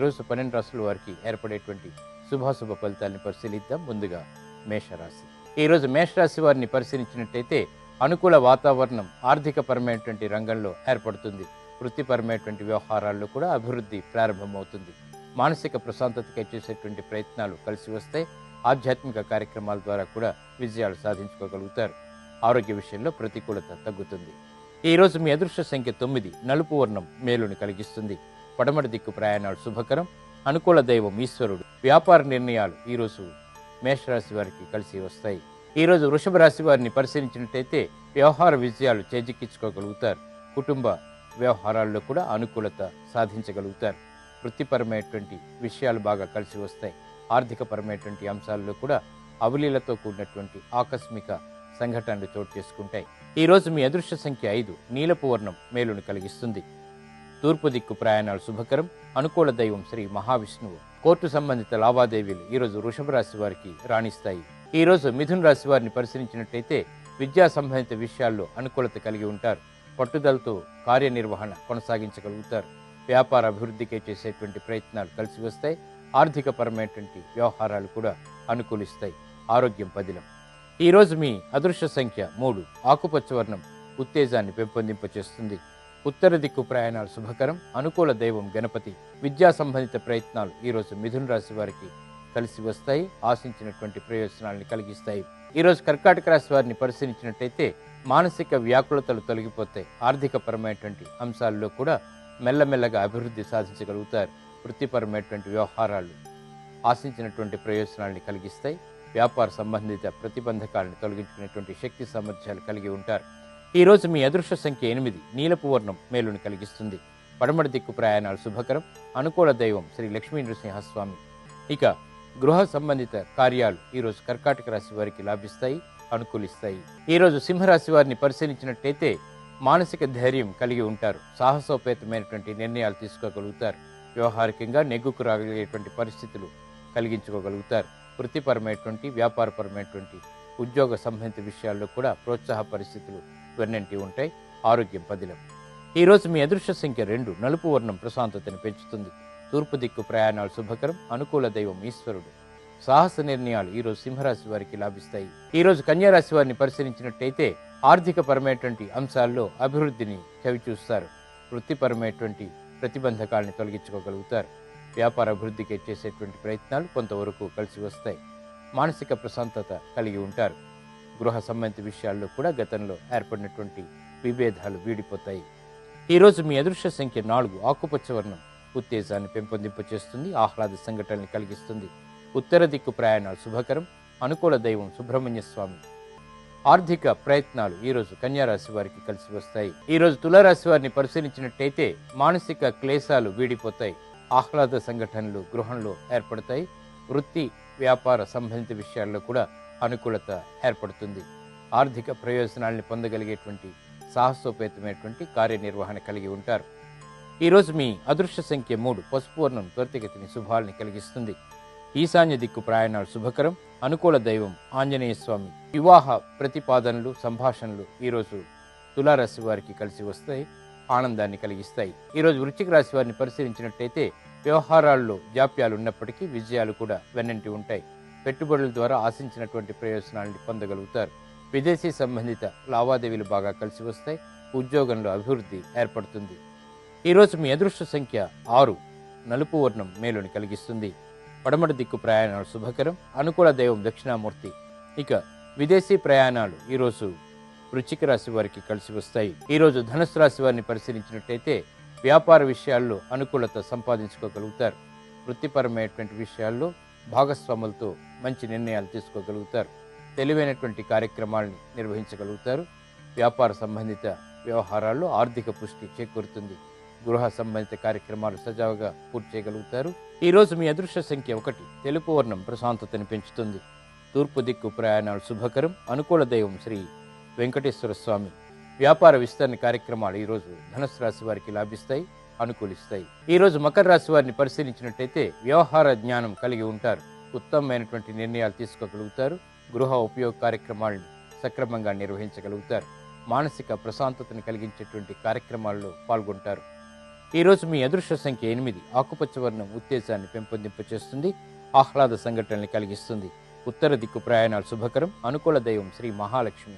ఈరోజు పన్నెండు రాసుల వారికి ఏర్పడేటువంటి శుభాశుభ ఫలితాలను పరిశీలిద్దాం. ముందుగా మేషరాశి. ఈరోజు మేషరాశి వారిని పరిశీలించినట్టయితే అనుకూల వాతావరణం ఆర్థికపరమైనటువంటి రంగంలో ఏర్పడుతుంది. వృత్తిపరమైనటువంటి వ్యవహారాల్లో కూడా అభివృద్ధి ప్రారంభమవుతుంది. మానసిక ప్రశాంతతకై చేసేటువంటి ప్రయత్నాలు కలిసి వస్తే ఆధ్యాత్మిక కార్యక్రమాల ద్వారా కూడా విజయాలు సాధించుకోగలుగుతారు. ఆరోగ్య విషయంలో ప్రతికూలత తగ్గుతుంది. ఈ రోజు మీ అదృష్ట సంఖ్య తొమ్మిది. నలుపు వర్ణం మేలుని కలిగిస్తుంది. పడమటి దిక్కు ప్రయాణాలు శుభకరం. అనుకూల దైవం ఈశ్వరుడు. వ్యాపార నిర్ణయాలు ఈరోజు మేషరాశి వారికి కలిసి వస్తాయి. ఈ రోజు వృషభ రాశి వారిని పరిశీలించినట్టయితే వ్యవహార విజయాలు చేజిక్కించుకోగలుగుతారు. కుటుంబ వ్యవహారాల్లో కూడా అనుకూలత సాధించగలుగుతారు. వృత్తిపరమైనటువంటి విషయాలు బాగా కలిసి వస్తాయి. ఆర్థికపరమైనటువంటి అంశాల్లో కూడా అవలీలతో కూడినటువంటి ఆకస్మిక సంఘటనలు చోటు చేసుకుంటాయి. ఈ రోజు మీ అదృష్ట సంఖ్య ఐదు. నీలపు వర్ణం మేలును కలిగిస్తుంది. తూర్పు దిక్కు ప్రయాణాలు శుభకరం. అనుకూల దైవం శ్రీ మహావిష్ణువు. కోర్టు సంబంధిత లావాదేవీలు ఈరోజు వృషభ రాశి వారికి రాణిస్తాయి. ఈ రోజు మిథున రాశి వారిని పరిశీలించినట్టయితే విద్యా సంబంధిత విషయాల్లో అనుకూలత కలిగి ఉంటారు. పట్టుదలతో కార్యనిర్వహణ కొనసాగించగలుగుతారు. వ్యాపార అభివృద్ధికి చేసేటువంటి ప్రయత్నాలు కలిసి వస్తాయి. ఆర్థికపరమైనటువంటి వ్యవహారాలు కూడా అనుకూలిస్తాయి. ఆరోగ్యం పదిలం. ఈ రోజు మీ అదృశ్య సంఖ్య మూడు. ఆకుపచ్చ వర్ణం ఉత్తేజాన్ని పెంపొందింపచేస్తుంది. ఉత్తర దిక్కు ప్రయాణాలు శుభకరం. అనుకూల దైవం గణపతి. విద్యా సంబంధిత ప్రయత్నాలు ఈరోజు మిథున రాశి వారికి కలిసి వస్తాయి. ఆశించినటువంటి ప్రయోజనాలను కలిగిస్తాయి. ఈరోజు కర్కాటక రాశి వారిని పరిశీలించినట్టయితే మానసిక వ్యాకులతలు తొలగిపోతాయి. ఆర్థికపరమైనటువంటి అంశాల్లో కూడా మెల్లమెల్లగా అభివృద్ధి సాధించగలుగుతారు. వృత్తిపరమైనటువంటి వ్యవహారాలు ఆశించినటువంటి ప్రయోజనాల్ని కలిగిస్తాయి. వ్యాపార సంబంధిత ప్రతిబంధకాలను తొలగించుకునేటువంటి శక్తి సామర్థ్యాలు కలిగి ఉంటారు. ఈ రోజు మీ అదృష్ట సంఖ్య ఎనిమిది. నీలపు వర్ణం మేలుని కలిగిస్తుంది. పడమటి దిక్కు ప్రయాణాలు శుభకరం. అనుకూల దైవం శ్రీ లక్ష్మీ నృసింహస్వామి ఇక గృహ సంబంధిత కార్యాలు ఈరోజు కర్కాటక రాశి వారికి లాభిస్తాయి అనుకూలిస్తాయి. ఈరోజు సింహరాశి వారిని పరిశీలించినట్టయితే మానసిక ధైర్యం కలిగి ఉంటారు. సాహసోపేతమైనటువంటి నిర్ణయాలు తీసుకోగలుగుతారు. వ్యవహారికంగా నెగ్గుకు రాగలిగేటువంటి పరిస్థితులు కలిగించుకోగలుగుతారు. వృత్తిపరమైనటువంటి వ్యాపారపరమైనటువంటి ఉద్యోగ సంబంధిత విషయాల్లో కూడా ప్రోత్సాహ పరిస్థితులు వెన్నంటి ఉంటాయి. ఆరోగ్యం పదిలం. ఈరోజు మీ అదృష్ట సంఖ్య రెండు. నలుపు వర్ణం ప్రశాంతతను పెంచుతుంది. తూర్పు దిక్కు ప్రయాణాలు శుభకరం. అనుకూల దైవం ఈశ్వరుడు. సాహస నిర్ణయాలు ఈరోజు సింహరాశి వారికి లాభిస్తాయి. ఈ రోజు కన్యారాశి వారిని పరిశీలించినట్టయితే ఆర్థిక పరమైనటువంటి అంశాల్లో అభివృద్ధిని చవిచూస్తారు. వృత్తిపరమైనటువంటి ప్రతిబంధకాలను తొలగించుకోగలుగుతారు. వ్యాపార అభివృద్ధికి చేసేటువంటి ప్రయత్నాలు కొంతవరకు కలిసి వస్తాయి. మానసిక ప్రశాంతత కలిగి ఉంటారు. గృహ సంబంధిత విషయాల్లో కూడా గతంలో ఏర్పడినటువంటి విభేదాలు వీడిపోతాయి. ఈరోజు మీ అదృశ్య సంఖ్య నాలుగు ఆకుపచ్చ వర్ణం ఉత్తేజాన్ని పెంపొందింపచేస్తుంది ఆహ్లాద సంఘటనని కలిగిస్తుంది. ఉత్తర దిక్కు ప్రయాణాలు శుభకరం అనుకూల దైవం సుబ్రహ్మణ్య స్వామి. ఆర్థిక ప్రయత్నాలు ఈరోజు కన్యారాశి వారికి కలిసి వస్తాయి. ఈరోజు తులారాశి వారిని పరిశీలించినట్టయితే మానసిక క్లేశాలు వీడిపోతాయి. ఆహ్లాద సంఘటనలు గృహంలో ఏర్పడతాయి. వృత్తి వ్యాపార సంబంధిత విషయాల్లో కూడా అనుకూలత ఏర్పడుతుంది. ఆర్థిక ప్రయోజనాల్ని పొందగలిగేటువంటి సాహసోపేతమైనటువంటి కార్యనిర్వహణ కలిగి ఉంటారు. ఈరోజు మీ అదృశ్య సంఖ్య మూడు పసుపు వర్ణం త్వరితగతిని శుభాలని కలిగిస్తుంది. ఈశాన్య దిక్కు ప్రయాణాలు శుభకరం అనుకూల దైవం ఆంజనేయ స్వామి వివాహ ప్రతిపాదనలు సంభాషణలు ఈరోజు తులారాశి వారికి కలిసి వస్తాయి ఆనందాన్ని కలిగిస్తాయి. ఈరోజు వృశ్చిక రాశి వారిని పరిశీలించినట్టయితే వ్యవహారాల్లో జాప్యాలు ఉన్నప్పటికీ విజయాలు కూడా వెన్నంటి ఉంటాయి. పెట్టుబడుల ద్వారా ఆశించినటువంటి ప్రయోజనాలను పొందగలుగుతారు. విదేశీ సంబంధిత లావాదేవీలు బాగా కలిసి వస్తాయి. ఉద్యోగంలో అభివృద్ధి ఏర్పడుతుంది. ఈరోజు మీ అదృష్ట సంఖ్య ఆరు. నలుపు వర్ణం మేలుని కలిగిస్తుంది. పడమటి దిక్కు ప్రయాణాలు శుభకరం. అనుకూల దైవం దక్షిణామూర్తి. ఇక విదేశీ ప్రయాణాలు ఈరోజు వృచ్చిక రాశి వారికి కలిసి వస్తాయి. ఈరోజు ధనుసు రాశి వారిని పరిశీలించినట్టయితే వ్యాపార విషయాల్లో అనుకూలత సంపాదించుకోగలుగుతారు. వృత్తిపరమైనటువంటి విషయాల్లో భాగస్వాములతో మంచి నిర్ణయాలు తీసుకోగలుగుతారు. తెలివైనటువంటి కార్యక్రమాలను నిర్వహించగలుగుతారు. వ్యాపార సంబంధిత వ్యవహారాల్లో ఆర్థిక పుష్టి చేకూరుతుంది. గృహ సంబంధిత కార్యక్రమాలు సజావుగా పూర్తి చేయగలుగుతారు. ఈరోజు మీ అదృశ్య సంఖ్య ఒకటి తెలుపు వర్ణం ప్రశాంతతని పెంచుతుంది. తూర్పు దిక్కు ప్రయాణాలు శుభకరం. అనుకూల దైవం శ్రీ వెంకటేశ్వర స్వామి వ్యాపార విస్తరణ కార్యక్రమాలు ఈరోజు ధనుసు రాశి వారికి లాభిస్తాయి అనుకూలిస్తాయి. ఈరోజు మకర రాశి వారిని పరిశీలించినట్టయితే వ్యవహార జ్ఞానం కలిగి ఉంటారు. ఉత్తమమైనటువంటి నిర్ణయాలు తీసుకోగలుగుతారు. గృహ ఉపయోగ కార్యక్రమాలను సక్రమంగా నిర్వహించగలుగుతారు. మానసిక ప్రశాంతతను కలిగించేటువంటి కార్యక్రమాల్లో పాల్గొంటారు. ఈరోజు మీ అదృష్ట సంఖ్య ఎనిమిది. ఆకుపచ్చ వర్ణం ఉత్తేజాన్ని పెంపొందింపచేస్తుంది. ఆహ్లాద సంఘటనల్ని కలిగిస్తుంది. ఉత్తర దిక్కు ప్రయాణాలు శుభకరం. అనుకూల దైవం శ్రీ మహాలక్ష్మి.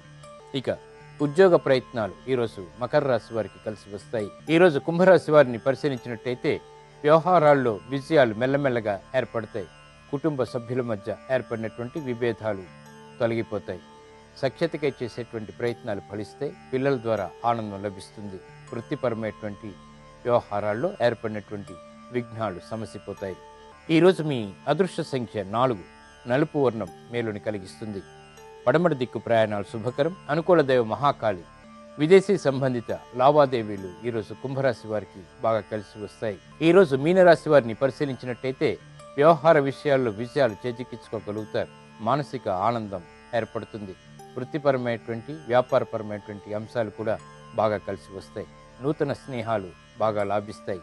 ఇక ఉద్యోగ ప్రయత్నాలు ఈరోజు మకర రాశి వారికి కలిసి వస్తాయి. ఈరోజు కుంభరాశి వారిని పరిశీలించినట్టయితే వ్యవహారాల్లో విజయాలు మెల్లమెల్లగా ఏర్పడతాయి. కుటుంబ సభ్యుల మధ్య ఏర్పడినటువంటి విభేదాలు తొలగిపోతాయి. సఖ్యతకై చేసేటువంటి ప్రయత్నాలు ఫలిస్తే పిల్లల ద్వారా ఆనందం లభిస్తుంది. వృత్తిపరమైనటువంటి వ్యవహారాల్లో ఏర్పడినటువంటి విఘ్నాలు సమసిపోతాయి. ఈరోజు మీ అదృష్ట సంఖ్య నాలుగు. నలుపు వర్ణం మేలుని కలిగిస్తుంది. పడమటి దిక్కు ప్రయాణాలు శుభకరం. అనుకూల దైవ మహాకాళి. విదేశీ సంబంధిత లావాదేవీలు ఈరోజు కుంభరాశి వారికి బాగా కలిసి వస్తాయి. ఈరోజు మీనరాశి వారిని పరిశీలించినట్టయితే వ్యవహార విషయాల్లో విజయాలు చేజిక్కించుకోగలుగుతారు. మానసిక ఆనందం ఏర్పడుతుంది. వృత్తిపరమైనటువంటి వ్యాపారపరమైనటువంటి అంశాలు కూడా బాగా కలిసి వస్తాయి. నూతన స్నేహాలు బాగా లాభిస్తాయి.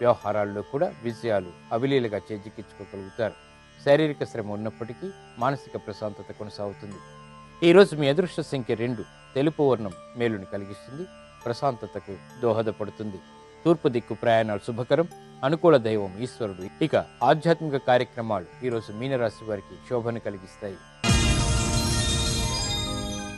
వ్యవహారాల్లో కూడా విజయాలు అవిలీలుగా చేజిక్కించుకోగలుగుతారు. శారీరక శ్రమ ఉన్నప్పటికీ మానసిక ప్రశాంతత కొనసాగుతుంది. ఈరోజు మీ అదృష్ట సంఖ్య రెండు తెలుపు వర్ణం మేలుని కలిగిస్తుంది ప్రశాంతతకు దోహదపడుతుంది. తూర్పు దిక్కు ప్రయాణాలు శుభకరం అనుకూల దైవం ఈశ్వరుడు. ఇక ఆధ్యాత్మిక కార్యక్రమాలు ఈరోజు మీనరాశి వారికి శోభను కలిగిస్తాయి.